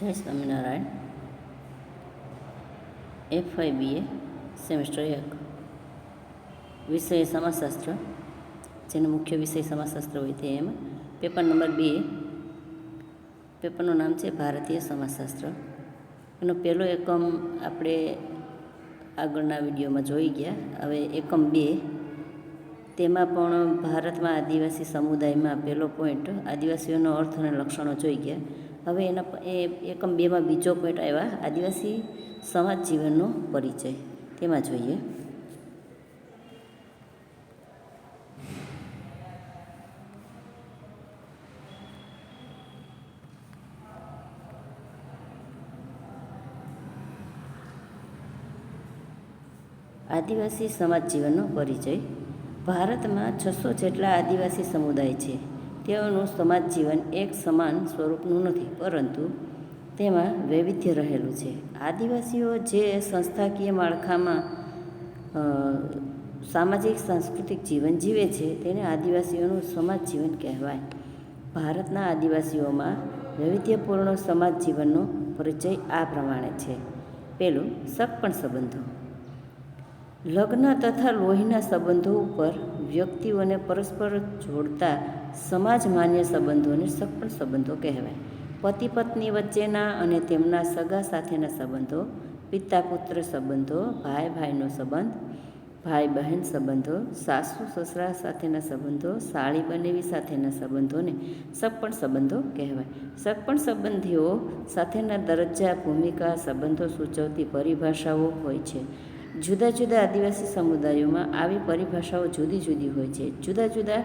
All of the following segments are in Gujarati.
Jai Swaminarayan F Y B A semester એક. વિષય સમાજશાસ્ત્ર, જેનો મુખ્ય વિષય સમાજશાસ્ત્ર હોય તે એમ. પેપર નંબર બે પેપરનું નામ છે ભારતીય સમાજશાસ્ત્ર. એનો પહેલો એકમ આપણે આગળના વિડીયોમાં જોઈ ગયા. હવે એકમ બે તેમાં પણ ભારતમાં આદિવાસી સમુદાયમાં પહેલો પોઈન્ટ આદિવાસીઓનો અર્થ અને લક્ષણો જોઈ ગયા. હવે એના એ એકમ બેમાં બીજો પોઈન્ટ આવ્યા, આદિવાસી સમાજ જીવનનો પરિચય. તેમાં જોઈએ. આદિવાસી સમાજ જીવનનો પરિચય. ભારતમાં છસો જેટલા આદિવાસી સમુદાય છે. તેઓનું સમાજ જીવન એક સમાન સ્વરૂપનું નથી, પરંતુ તેમાં વૈવિધ્ય રહેલું છે. આદિવાસીઓ જે સંસ્થાકીય માળખામાં સામાજિક, સાંસ્કૃતિક જીવન જીવે છે, તેને આદિવાસીઓનું સમાજ જીવન કહેવાય. ભારતના આદિવાસીઓમાં વૈવિધ્યપૂર્ણ સમાજ જીવનનો પરિચય આ પ્રમાણે છે. પેલું, સગપણ સંબંધો. લગ્ન તથા લોહીના સંબંધો ઉપર વ્યક્તિઓને પરસ્પર જોડતા સમાજ માન્ય સંબંધોને સગપણ સંબંધો કહેવાય. પતિ પત્ની વચ્ચેના અને તેમના સગા સાથેના સંબંધો, પિતા પુત્ર સંબંધો, ભાઈ ભાઈનો સંબંધ, ભાઈ બહેન સંબંધો, સાસુ સસરા સાથેના સંબંધો, સાળી બનેવી સાથેના સંબંધોને સગપણ સંબંધો કહેવાય. સગપણ સંબંધીઓ સાથેના દરજ્જા, ભૂમિકા, સંબંધો સૂચવતી પરિભાષાઓ હોય છે. જુદા જુદા આદિવાસી સમુદાયોમાં આવી પરિભાષાઓ જુદી જુદી હોય છે. જુદા જુદા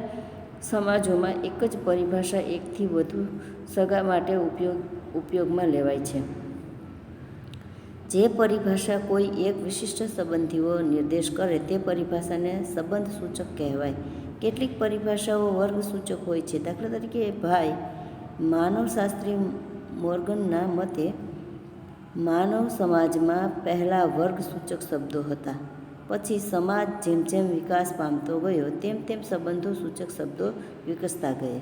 સમાજોમાં એક જ પરિભાષા એકથી વધુ સગા માટે ઉપયોગ, ઉપયોગમાં લેવાય છે. જે પરિભાષા કોઈ એક વિશિષ્ટ સંબંધીઓ નિર્દેશ કરે તે પરિભાષાને સંબંધ સૂચક કહેવાય. કેટલીક પરિભાષાઓ વર્ગ સૂચક હોય છે. દાખલા તરીકે, ભાઈ માનવશાસ્ત્રી મોર્ગનના મતે માનવ સમાજમાં પહેલાં વર્ગ સૂચક શબ્દો હતા. પછી સમાજ જેમ જેમ વિકાસ પામતો ગયો, તેમ તેમ સંબંધો સૂચક શબ્દો વિકસતા ગયા.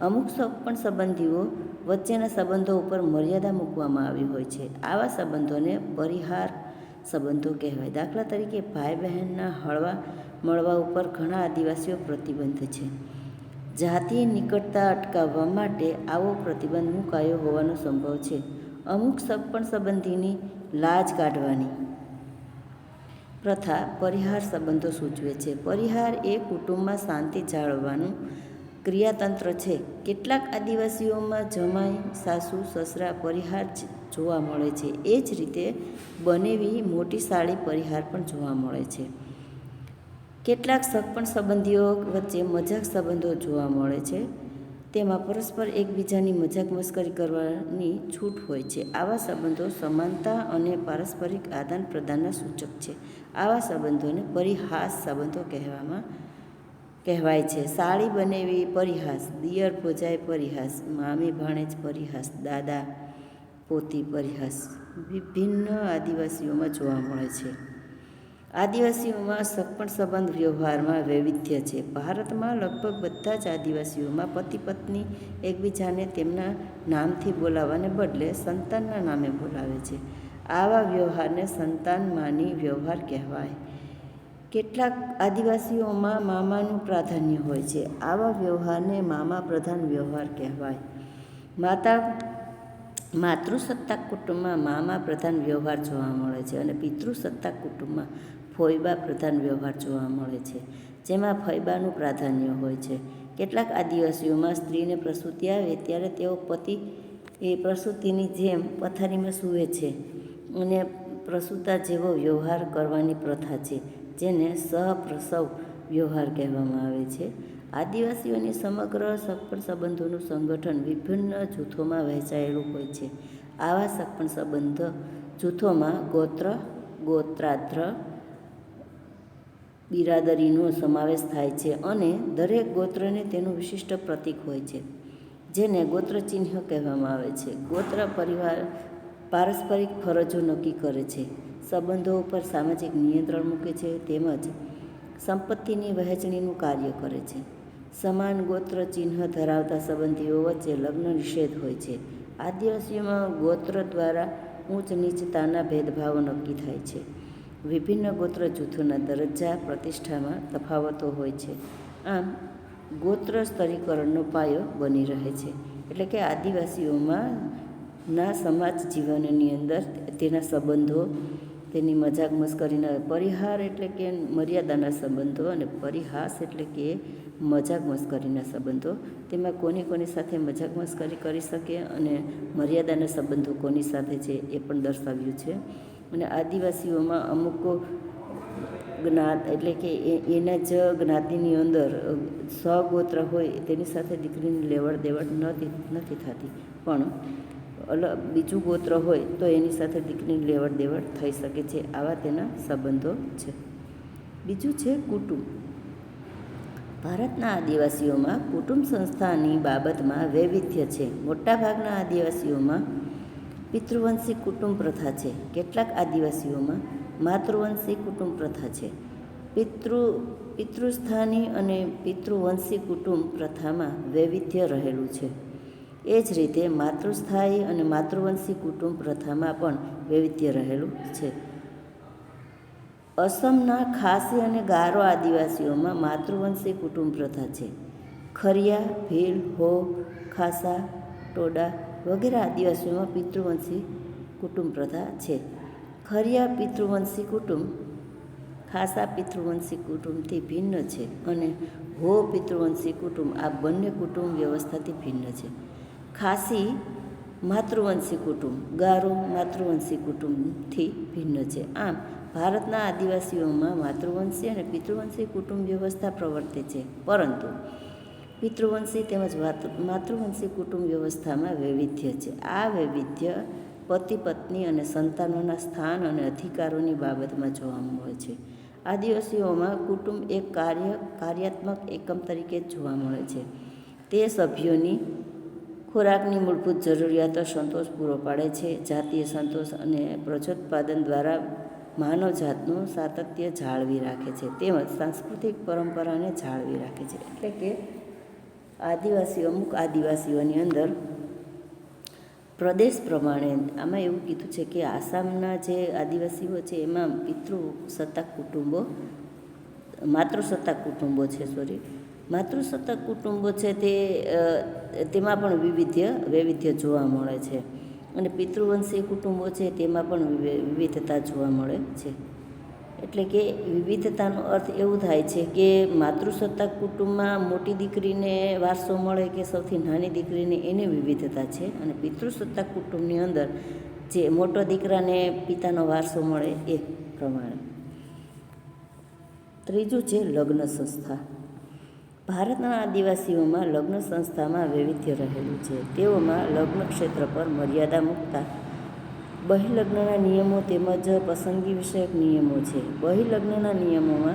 અમુક પણ સંબંધીઓ વચ્ચેના સંબંધો ઉપર મર્યાદા મૂકવામાં આવી હોય છે. આવા સંબંધોને પરિહાર સંબંધો કહેવાય. દાખલા તરીકે ભાઈ બહેનના હળવા મળવા ઉપર ઘણા આદિવાસીઓ પ્રતિબંધ છે. જાતીય નિકટતા અટકાવવા માટે આવો પ્રતિબંધ મુકાયો હોવાનો સંભવ છે. અમુક સગપણ સંબંધીની લાજ કાઢવાની પ્રથા પરિહાર સંબંધો સૂચવે છે. પરિહાર એ કુટુંબમાં શાંતિ જાળવવાનું ક્રિયાતંત્ર છે. કેટલાક આદિવાસીઓમાં જમાઈ, સાસુ, સસરા પરિહાર જોવા મળે છે. એ જ રીતે બનેવી મોટી સાળી પરિહાર પણ જોવા મળે છે. કેટલાક સગપણ સંબંધીઓ વચ્ચે મજાક સંબંધો જોવા મળે છે. તેમાં પરસ્પર એકબીજાની મજાક મસ્કરી કરવાની છૂટ હોય છે. આવા સંબંધો સમાનતા અને પારસ્પરિક આદાન પ્રદાનના સૂચક છે. આવા સંબંધોને પરિહાસ સંબંધો કહેવામાં કહેવાય છે. સાળી બનેવી પરિહાસ, દિયર ભોજાય પરિહાસ, મામી ભાણેજ પરિહાસ, દાદા પોતી પરિહાસ, વિભિન્ન આદિવાસીઓમાં જોવા મળે છે. આદિવાસીઓમાં સગપણ સંબંધ વ્યવહારમાં વૈવિધ્ય છે. ભારતમાં લગભગ બધા જ આદિવાસીઓમાં પતિ પત્ની એકબીજાને તેમના નામથી બોલાવવાને બદલે સંતાનના નામે બોલાવે છે. આવા વ્યવહારને સંતાન માની વ્યવહાર કહેવાય. કેટલાક આદિવાસીઓમાં મામાનું પ્રાધાન્ય હોય છે. આવા વ્યવહારને મામા પ્રધાન વ્યવહાર કહેવાય. માતા, માતૃસત્તા કુટુંબમાં મામા પ્રધાન વ્યવહાર જોવા મળે છે અને પિતૃસત્તા કુટુંબમાં ફોઈબા પ્રધાન વ્યવહાર જોવા મળે છે, જેમાં ફૈબાનું પ્રાધાન્ય હોય છે. કેટલાક આદિવાસીઓમાં સ્ત્રીને પ્રસૂતિ આવે ત્યારે તેઓ પતિ, એ પ્રસૂતિની જેમ પથારીમાં સૂવે છે અને પ્રસૂતા જેવો વ્યવહાર કરવાની પ્રથા છે, જેને સહપ્રસવ વ્યવહાર કહેવામાં આવે છે. આદિવાસીઓની સમગ્ર સગપણ સંબંધોનું સંગઠન વિભિન્ન જૂથોમાં વહેંચાયેલું હોય છે. આવા સગપણ સંબંધ જૂથોમાં ગોત્ર, ગોત્રાદ્ર બિરાદરીનો સમાવેશ થાય છે અને દરેક ગોત્રને તેનું વિશિષ્ટ પ્રતીક હોય છે, જેને ગોત્રચિહ્ન કહેવામાં આવે છે. ગોત્ર પરિવાર પારસ્પરિક ફરજો નક્કી કરે છે. સંબંધો ઉપર સામાજિક નિયંત્રણ મૂકે છે, તેમજ સંપત્તિની વહેંચણીનું કાર્ય કરે છે. સમાન ગોત્ર ચિહ્ન ધરાવતા સંબંધીઓ વચ્ચે લગ્ન નિષેધ હોય છે. આદિવાસીઓમાં ગોત્ર દ્વારા ઊંચ નીચતાના ભેદભાવો નક્કી થાય છે. વિભિન્ન ગોત્ર જૂથોના દરજ્જા પ્રતિષ્ઠામાં તફાવતો હોય છે. આમ, ગોત્ર સ્તરીકરણનો પાયો બની રહે છે. એટલે કે આદિવાસીઓમાં ના સમાજ જીવનની અંદર તેના સંબંધો, તેની મજાક મસ્કરીના પરિહાર એટલે કે મર્યાદાના સંબંધો અને પરિહાસ એટલે કે મજાક મસ્કરીના સંબંધો, તેમાં કોની કોની સાથે મજાક મસ્કરી કરી શકે અને મર્યાદાના સંબંધો કોની સાથે છે એ પણ દર્શાવ્યું છે. અને આદિવાસીઓમાં અમુક જ્ઞાત એટલે કે એના જ જ્ઞાતિની અંદર સ્વગોત્ર હોય તેની સાથે દીકરીની લેવડ દેવડ નથી નથી થતી. પણ અલગ બીજું ગોત્ર હોય તો એની સાથે દીકરીની લેવડ દેવડ થઈ શકે છે, આવા તેના સંબંધો છે. બીજું છે કુટુંબ. ભારતના આદિવાસીઓમાં કુટુંબ સંસ્થાની બાબતમાં વૈવિધ્ય છે. મોટાભાગના આદિવાસીઓમાં પિતૃવંશી કુટુંબ પ્રથા છે. કેટલાક આદિવાસીઓમાં માતૃવંશી કુટુંબ પ્રથા છે. પિતૃ, પિતૃસ્થાની અને પિતૃવંશી કુટુંબ પ્રથામાં વૈવિધ્ય રહેલું છે. એ જ રીતે માતૃસ્થાયી અને માતૃવંશી કુટુંબ પ્રથામાં પણ વૈવિધ્ય રહેલું છે. અસમના ખાસી અને ગારો આદિવાસીઓમાં માતૃવંશી કુટુંબ પ્રથા છે. ખરિયા, ભીલ હો ખાસા, ટોડા વગેરે આદિવાસીઓમાં પિતૃવંશી કુટુંબ પ્રથા છે. ખરિયા પિતૃવંશી કુટુંબ ખાસા પિતૃવંશી કુટુંબથી ભિન્ન છે અને હો પિતૃવંશી કુટુંબ આ બંને કુટુંબ વ્યવસ્થાથી ભિન્ન છે. ખાસી માતૃવંશી કુટુંબ, ગારો માતૃવંશી કુટુંબથી ભિન્ન છે. આમ, ભારતના આદિવાસીઓમાં માતૃવંશી અને પિતૃવંશી કુટુંબ વ્યવસ્થા પ્રવર્તે છે. પરંતુ પિતૃવંશી તેમજ માતૃવંશી કુટુંબ વ્યવસ્થામાં વૈવિધ્ય છે. આ વૈવિધ્ય પતિ, પત્ની અને સંતાનોના સ્થાન અને અધિકારોની બાબતમાં જોવા મળે છે. આદિવાસીઓમાં કુટુંબ એક કાર્ય, કાર્યાત્મક એકમ તરીકે જોવા મળે છે. તે સભ્યોની ખોરાકની મૂળભૂત જરૂરિયાતો સંતોષ પૂરો પાડે છે. જાતીય સંતોષ અને પ્રજોત્પાદન દ્વારા માનવજાતનું સાતત્ય જાળવી રાખે છે. તેમજ સાંસ્કૃતિક પરંપરાને જાળવી રાખે છે. એટલે કે આદિવાસી, અમુક આદિવાસીઓની અંદર પ્રદેશ પ્રમાણે આમાં એવું કીધું છે કે આસામના જે આદિવાસીઓ છે, એમાં પિતૃ સત્તાક કુટુંબો માતૃસત્તાક કુટુંબો છે સોરી માતૃસત્તાક કુટુંબો છે તે તેમાં પણ વિવિધ્ય, વૈવિધ્ય જોવા મળે છે. અને પિતૃવંશી કુટુંબો છે તેમાં પણ વિવિધતા જોવા મળે છે. એટલે કે વિવિધતાનો અર્થ એવું થાય છે કે માતૃસત્તા કુટુંબમાં મોટી દીકરીને વારસો મળે કે સૌથી નાની દીકરીને એને વિવિધતા છે અને પિતૃસત્તા કુટુંબની અંદર જે મોટો દીકરાને પિતાનો વારસો મળે એ પ્રમાણે. ત્રીજું છે લગ્ન સંસ્થા. ભારતના આદિવાસીઓમાં લગ્ન સંસ્થામાં વૈવિધ્ય રહેલું છે. તેઓમાં લગ્ન ક્ષેત્ર પર મર્યાદા મૂકતા બહિલગ્નના નિયમો તેમજ પસંદગી વિષયક નિયમો છે. બહિલગ્નના નિયમોમાં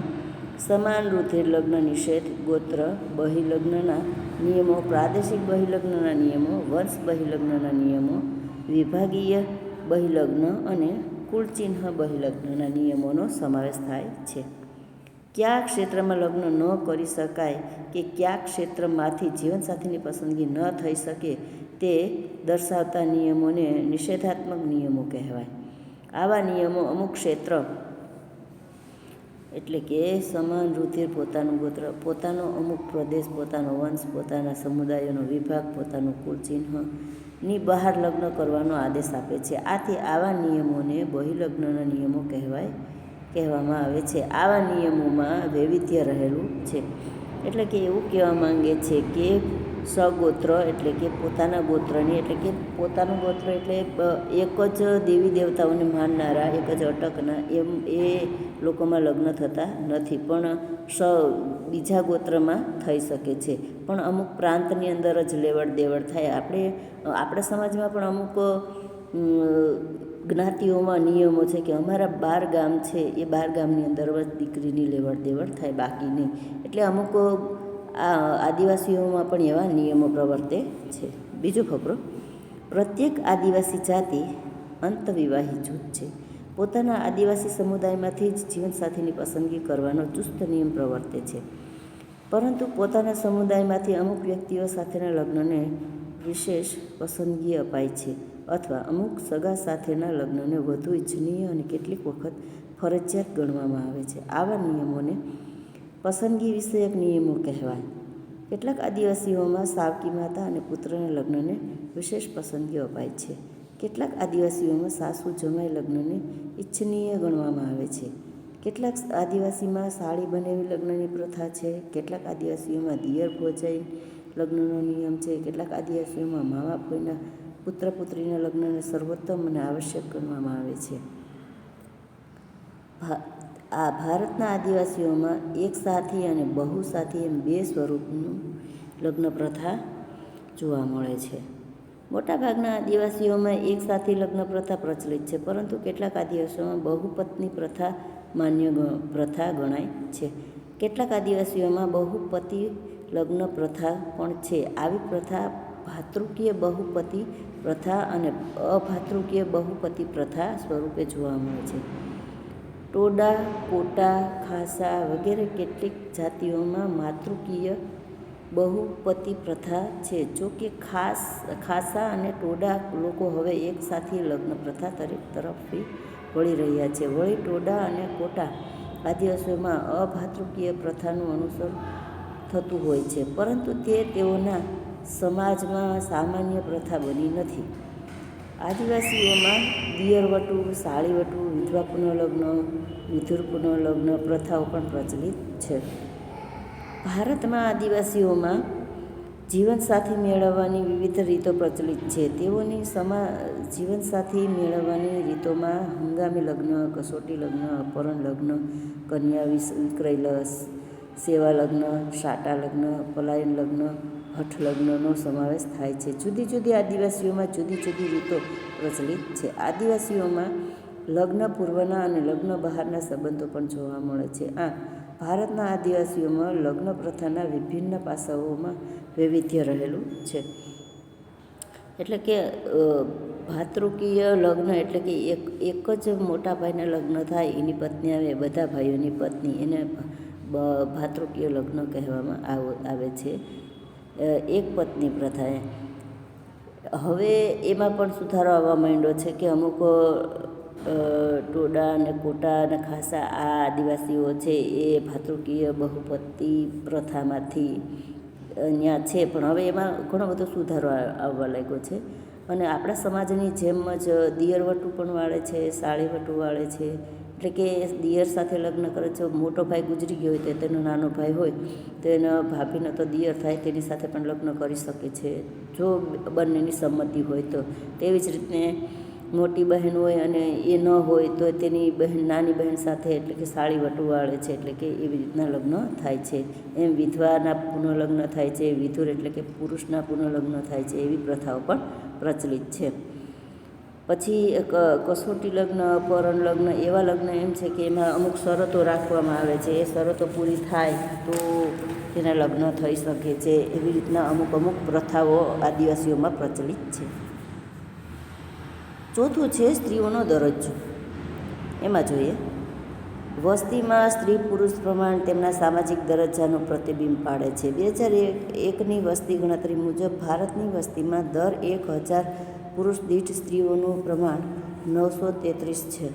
સમાન રૂધે લગ્ન નિષેધ, ગોત્ર, બહિલગ્નના નિયમો, પ્રાદેશિક બહિલગ્નના નિયમો, વંશ બહિલગ્નના નિયમો, વિભાગીય બહિલગ્ન અને કુલચિહ્ન બહિલગ્નના નિયમોનો સમાવેશ થાય છે. કયા ક્ષેત્રમાં લગ્ન ન કરી શકાય કે કયા ક્ષેત્રમાંથી જીવનસાથીની પસંદગી ન થઈ શકે તે દર્શાવતા નિયમોને નિષેધાત્મક નિયમો કહેવાય. આવા નિયમો અમુક ક્ષેત્ર એટલે કે સમાન રુધિર પોતાનું ગોત્ર, પોતાનો અમુક પ્રદેશ, પોતાનો વંશ, પોતાના સમુદાયોનો વિભાગ, પોતાનું કુલચિહ્નની બહાર લગ્ન કરવાનો આદેશ આપે છે. આથી આવા નિયમોને બહિલગ્નના નિયમો કહેવાય, કહેવામાં આવે છે. આવા નિયમોમાં વૈવિધ્ય રહેલું છે. એટલે કે એવું કહેવા માંગે છે કે સગોત્ર એટલે કે પોતાના ગોત્રની, એટલે કે પોતાનું ગોત્ર એટલે એક જ દેવી દેવતાઓને માનનારા, એક જ અટકના, એમ એ લોકોમાં લગ્ન થતા નથી, પણ સ બીજા ગોત્રમાં થઈ શકે છે. પણ અમુક પ્રાંતની અંદર જ લેવડ દેવડ થાય. આપણે, આપણા સમાજમાં પણ અમુક જ્ઞાતિઓમાં નિયમો છે કે અમારા બાર ગામ છે, એ બાર ગામની અંદર જ દીકરીની લેવડ દેવડ થાય બાકી નહીં એટલે અમુક આ આદિવાસીઓમાં પણ એવા નિયમો પ્રવર્તે છે. બીજો ખબરો પ્રત્યેક આદિવાસી જાતિ અંતવિવાહી જૂથ છે. પોતાના આદિવાસી સમુદાયમાંથી જ જીવનસાથીની પસંદગી કરવાનો ચુસ્ત નિયમ પ્રવર્તે છે. પરંતુ પોતાના સમુદાયમાંથી અમુક વ્યક્તિઓ સાથેના લગ્નને વિશેષ પસંદગી અપાય છે અથવા અમુક સગા સાથેના લગ્નને વધુ ઇચ્છનીય અને કેટલીક વખત ફરજિયાત ગણવામાં આવે છે. આવા નિયમોને પસંદગી વિષયક નિયમો કહેવાય. કેટલાક આદિવાસીઓમાં સાવકી માતા અને પુત્રના લગ્નને વિશેષ પસંદગી અપાય છે. કેટલાક આદિવાસીઓમાં સાસુ જમાઈ લગ્નને ઇચ્છનીય ગણવામાં આવે છે. કેટલાક આદિવાસીમાં સાડી બનેવી લગ્નની પ્રથા છે. કેટલાક આદિવાસીઓમાં દિયર ભોજાઈ લગ્નનો નિયમ છે. કેટલાક આદિવાસીઓમાં મામા ફોઈના પુત્ર પુત્રીના લગ્નને સર્વોત્તમ અને આવશ્યક ગણવામાં આવે છે. આ ભારતના આદિવાસીઓમાં એક સાથી અને બહુ સાથી એમ બે સ્વરૂપનું લગ્ન પ્રથા જોવા મળે છે. મોટાભાગના આદિવાસીઓમાં એક સાથી લગ્ન પ્રથા પ્રચલિત છે, પરંતુ કેટલાક આદિવાસીઓમાં બહુપત્ની પ્રથા માન્ય પ્રથા ગણાય છે. કેટલાક આદિવાસીઓમાં બહુપતિ લગ્ન પ્રથા પણ છે. આવી પ્રથા ભાતૃકીય બહુપતિ પ્રથા અને અભાતૃકીય બહુપતિ પ્રથા સ્વરૂપે જોવા મળે છે. ટોડા, કોટા, ખાસા વગેરે કેટલીક જાતિઓમાં માતૃકીય બહુપતિ પ્રથા છે. જો કે ખાસ, ખાસા અને ટોડા લોકો હવે એકસાથે લગ્ન પ્રથા તરફ તરફથી વળી રહ્યા છે. વળી ટોડા અને કોટા આદિવાસીઓમાં અભાતૃકીય પ્રથાનું અનુસર થતું હોય છે. પરંતુ તે તેઓના સમાજમાં સામાન્ય પ્રથા બની નથી. આદિવાસીઓમાં દિયરવટુ સાળીવટુ વિધવા પુનઃલગ્ન વિધુર પુનઃલગ્ન પ્રથાઓ પણ પ્રચલિત છે. ભારતમાં આદિવાસીઓમાં જીવનસાથી મેળવવાની વિવિધ રીતો પ્રચલિત છે. તેઓની સમા, જીવનસાથી મેળવવાની રીતોમાં હંગામી લગ્ન, કસોટી લગ્ન, અપહરણ લગ્ન, કન્યા વિક્રય સેવા લગ્ન, સાટા લગ્ન, પલાયન લગ્ન, હઠ લગ્નનો સમાવેશ થાય છે. જુદી જુદી આદિવાસીઓમાં જુદી જુદી રીતો પ્રચલિત છે. આદિવાસીઓમાં લગ્ન પૂર્વના અને લગ્ન બહારના સંબંધો પણ જોવા મળે છે. આ ભારતના આદિવાસીઓમાં લગ્ન પ્રથાના વિભિન્ન પાસાઓમાં વૈવિધ્ય રહેલું છે. એટલે કે ભાતૃકીય લગ્ન એટલે કે એક એક જ મોટા ભાઈના લગ્ન થાય, એની પત્ની આવે, બધા ભાઈઓની પત્ની. એને ભાતૃકીય લગ્ન કહેવામાં આવે છે. એક પત્ની પ્રથા હવે એમાં પણ સુધારો આવવા માંડ્યો છે કે અમુક ટોડા અને કોટા અને ખાસા આ આદિવાસીઓ છે એ ભાતૃકીય બહુપતિ પ્રથામાંથી અહીંયા છે. પણ હવે એમાં ઘણો બધો સુધારો આવવા લાગ્યો છે. અને આપણા સમાજની જેમ જ દિયરવટું પણ વાળે છે સાળીવટું વાળે છે. એટલે કે દિયર સાથે લગ્ન કરે છે, મોટો ભાઈ ગુજરી ગયો હોય તો તેનો નાનો ભાઈ હોય તો એનો ભાભીનો તો દિયર થાય, તેની સાથે પણ લગ્ન કરી શકે છે. જો બંનેની સંમતિ હોય તો તેવી જ રીતે મોટી બહેન હોય અને એ ન હોય તો તેની બહેન, નાની બહેન સાથે એટલે કે સાળી વટુવાળે છે, એટલે કે એવી રીતના લગ્ન થાય છે. એમ વિધવાના પુનઃલગ્ન થાય છે, વિધુર એટલે કે પુરુષના પુનઃલગ્ન થાય છે, એવી પ્રથાઓ પણ પ્રચલિત છે. પછી કસોટી લગ્ન, અપહરણ લગ્ન એવા લગ્ન એમ છે કે એમાં અમુક શરતો રાખવામાં આવે છે. એ શરતો પૂરી થાય તો તેના લગ્ન થઈ શકે છે. એવી રીતના અમુક અમુક પ્રથાઓ આદિવાસીઓમાં પ્રચલિત છે. ચોથું છે સ્ત્રીઓનો દરજ્જો. એમાં જોઈએ. વસ્તીમાં સ્ત્રી પુરુષ પ્રમાણ તેમના સામાજિક દરજ્જાનું પ્રતિબિંબ પાડે છે. બે હજાર એક, એકની વસ્તી ગણતરી મુજબ ભારતની વસ્તીમાં દર એક હજાર પુરુષ દીઠ સ્ત્રીઓનું પ્રમાણ નવસો તેત્રીસ છે.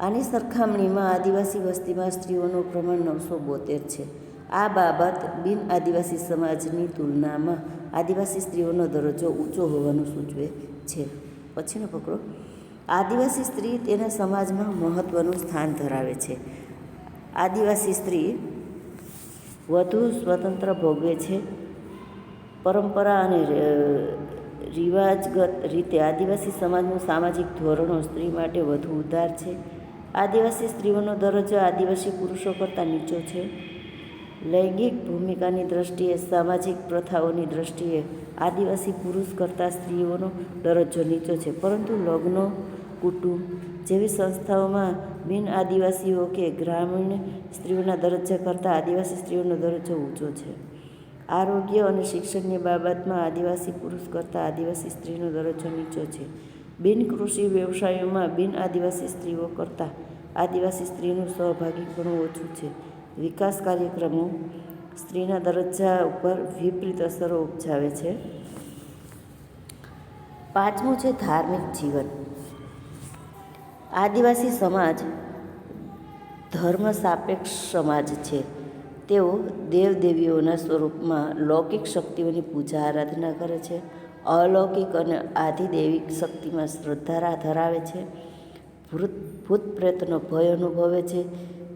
આની સરખામણીમાં આદિવાસી વસ્તીમાં સ્ત્રીઓનું પ્રમાણ નવસો બોતેર છે. આ બાબત બિન આદિવાસી સમાજની તુલનામાં આદિવાસી સ્ત્રીઓનો દરજ્જો ઊંચો હોવાનું સૂચવે છે. પછીનો પકડો. આદિવાસી સ્ત્રી તેના સમાજમાં મહત્ત્વનું સ્થાન ધરાવે છે. આદિવાસી સ્ત્રી વધુ સ્વતંત્ર ભોગવે છે. પરંપરા અને રિવાજગત રીતે આદિવાસી સમાજનું સામાજિક ધોરણો સ્ત્રી માટે વધુ ઉદાર છે. આદિવાસી સ્ત્રીઓનો દરજ્જો આદિવાસી પુરુષો કરતાં નીચો છે. લૈંગિક ભૂમિકાની દ્રષ્ટિએ, સામાજિક પ્રથાઓની દ્રષ્ટિએ આદિવાસી પુરુષ કરતાં સ્ત્રીઓનો દરજ્જો નીચો છે. પરંતુ લગ્નો, કુટુંબ જેવી સંસ્થાઓમાં બિન આદિવાસીઓ કે ગ્રામીણ સ્ત્રીઓના દરજ્જા કરતાં આદિવાસી સ્ત્રીઓનો દરજ્જો ઊંચો છે. આરોગ્ય અને શિક્ષણની બાબતમાં આદિવાસી પુરુષ કરતાં આદિવાસી સ્ત્રીનો દરજ્જો નીચો છે. બિન કૃષિ વ્યવસાયોમાં બિન આદિવાસી સ્ત્રીઓ કરતાં આદિવાસી સ્ત્રીનું સહભાગી ઘણું ઓછું છે. વિકાસ કાર્યક્રમો સ્ત્રીના દરજ્જા ઉપર વિપરીત અસરો ઉપજાવે છે. પાંચમું છે ધાર્મિક જીવન. આદિવાસી સમાજ ધર્મ સાપેક્ષ સમાજ છે. તેઓ દેવદેવીઓના સ્વરૂપમાં લૌકિક શક્તિઓની પૂજા આરાધના કરે છે. અલૌકિક અને આધિદૈવિક શક્તિમાં શ્રદ્ધા ધરાવે છે. ભૂત ભૂત પ્રેતનો ભય અનુભવે છે.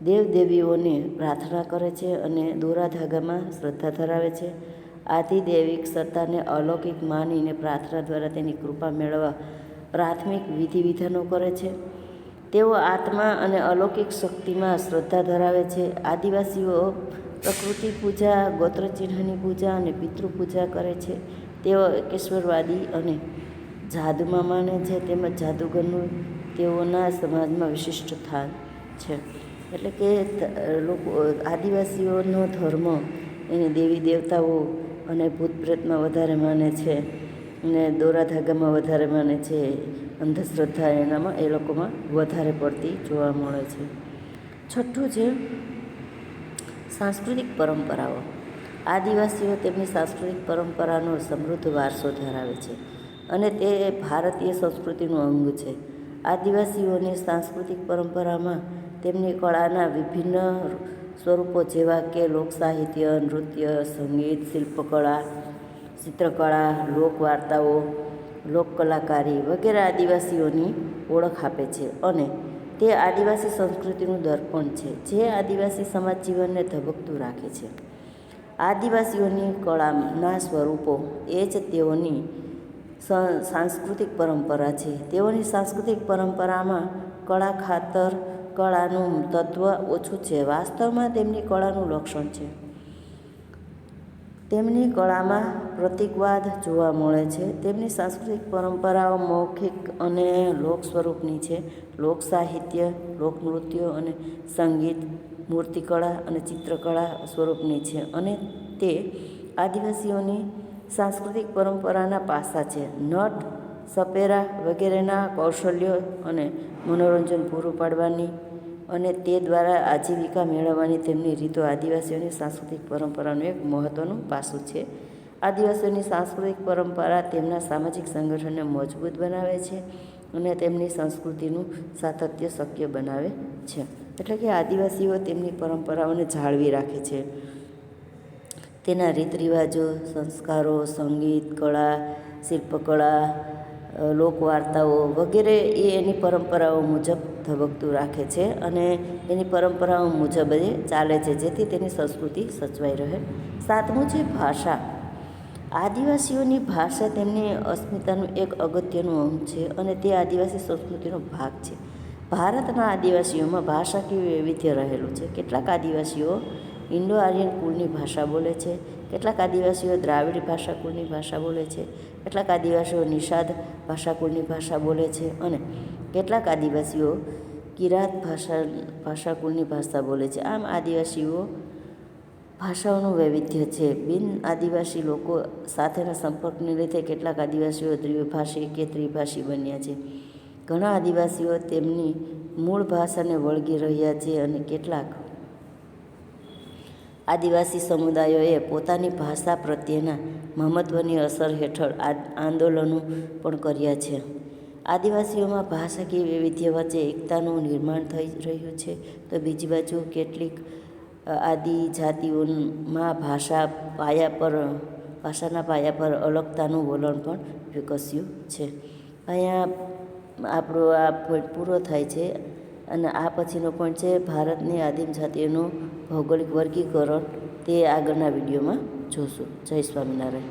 દેવદેવીઓને પ્રાર્થના કરે છે અને દોરા ધાગામાં શ્રદ્ધા ધરાવે છે. આધિદૈવિક સત્તાને અલૌકિક માનીને પ્રાર્થના દ્વારા તેની કૃપા મેળવવા પ્રાથમિક વિધિ વિધાનો કરે છે. તેઓ આત્મા અને અલૌકિક શક્તિમાં શ્રદ્ધા ધરાવે છે. આદિવાસીઓ પ્રકૃતિ પૂજા, ગોત્રચિહ્નની પૂજા અને પિતૃ પૂજા કરે છે. તેઓ એકેશ્વરવાદી અને જાદુમાં માને છે તેમજ જાદુગરનું તેઓના સમાજમાં વિશિષ્ટ સ્થાન છે. એટલે કે લોકો, આદિવાસીઓનો ધર્મ એની દેવી દેવતાઓ અને ભૂત પ્રેતમાં વધારે માને છે અને દોરા ધાગામાં વધારે માને છે. અંધશ્રદ્ધા એનામાં એ લોકોમાં વધારે પડતી જોવા મળે છે. છઠ્ઠું છે સાંસ્કૃતિક પરંપરાઓ. આદિવાસીઓ તેમની સાંસ્કૃતિક પરંપરાનો સમૃદ્ધ વારસો ધરાવે છે અને તે ભારતીય સંસ્કૃતિનું અંગ છે. આદિવાસીઓની સાંસ્કૃતિક પરંપરામાં તેમની કળાના વિભિન્ન સ્વરૂપો જેવા કે લોકસાહિત્ય, નૃત્ય, સંગીત, શિલ્પકળા, ચિત્રકળા, લોકવાર્તાઓ, લોકકલાકારી વગેરે આદિવાસીઓની ઓળખ આપે છે અને તે આદિવાસી સંસ્કૃતિનું દર્પણ છે, જે આદિવાસી સમાજ જીવનને ધબકતું રાખે છે. આદિવાસીઓની કળાના સ્વરૂપો એ જ તેઓની સાંસ્કૃતિક પરંપરા છે. તેઓની સાંસ્કૃતિક પરંપરામાં કળા ખાતર, કળાનું તત્વ ઓછું છે. વાસ્તવમાં તેમની કળાનું લક્ષણ છે. તેમની કળામાં પ્રતિકવાદ જોવા મળે છે. તેમની સાંસ્કૃતિક પરંપરાઓ મૌખિક અને લોક સ્વરૂપની છે. લોક સાહિત્ય લોકનૃત્યો અને સંગીત, મૂર્તિકળા અને ચિત્રકળા સ્વરૂપની છે અને તે આદિવાસીઓની સાંસ્કૃતિક પરંપરાના પાસા છે. નટ, સપેરા વગેરેના કૌશલ્યો અને મનોરંજન પૂરું પાડવાની અને તે દ્વારા આજીવિકા મેળવવાની તેમની રીતો આદિવાસીઓની સાંસ્કૃતિક પરંપરાનું એક મહત્ત્વનું પાસું છે. આદિવાસીઓની સાંસ્કૃતિક પરંપરા તેમના સામાજિક સંગઠનને મજબૂત બનાવે છે અને તેમની સંસ્કૃતિનું સાતત્ય શક્ય બનાવે છે. એટલે કે આદિવાસીઓ તેમની પરંપરાઓને જાળવી રાખે છે. તેના રીત રિવાજો સંસ્કારો, સંગીત, કળા, શિલ્પકળા લોકવાર્તાઓ વગેરે એ એની પરંપરાઓ મુજબ ધબકતું રાખે છે અને એની પરંપરાઓ મુજબ એ ચાલે છે, જેથી તેની સંસ્કૃતિ સચવાઈ રહે. સાતમું છે ભાષા. આદિવાસીઓની ભાષા તેમની અસ્મિતાનું એક અગત્યનું અંગ છે અને તે આદિવાસી સંસ્કૃતિનો ભાગ છે. ભારતના આદિવાસીઓમાં ભાષાકીય વૈવિધ્ય રહેલું છે? કેટલાક આદિવાસીઓ ઇન્ડો આર્યન કુળની ભાષા બોલે છે, કેટલાક આદિવાસીઓ દ્રાવિડ ભાષા કુળની ભાષા બોલે છે, કેટલાક આદિવાસીઓ નિષાદ ભાષા કુળની ભાષા બોલે છે અને કેટલાક આદિવાસીઓ કિરાત ભાષા, ભાષાકુળની ભાષા બોલે છે. આમ આદિવાસીઓ ભાષાઓનું વૈવિધ્ય છે. બિન આદિવાસી લોકો સાથેના સંપર્કને લીધે કેટલાક આદિવાસીઓ દ્વિભાષી કે ત્રિભાષી બન્યા છે. ઘણા આદિવાસીઓ તેમની મૂળ ભાષાને વળગી રહ્યા છે અને કેટલાક આદિવાસી સમુદાયોએ પોતાની ભાષા પ્રત્યેના મહત્ત્વની અસર હેઠળ આંદોલનો પણ કર્યા છે. આદિવાસીઓમાં ભાષાકીય વૈવિધ્ય વચ્ચે એકતાનું નિર્માણ થઈ રહ્યું છે. તો બીજી બાજુ કેટલીક આદિ જાતિઓમાં ભાષા પાયા પર, ભાષાના પાયા પર અલગતાનું વલણ પણ વિકસ્યું છે. અહીંયા આપણો આ પોઈન્ટ પૂરો થાય છે અને આ પછીનો પોઈન્ટ છે ભારતની આદિમ જાતિઓનું ભૌગોલિક વર્ગીકરણ. તે આગળના વિડીયોમાં જોશું. જય સ્વામિનારાયણ.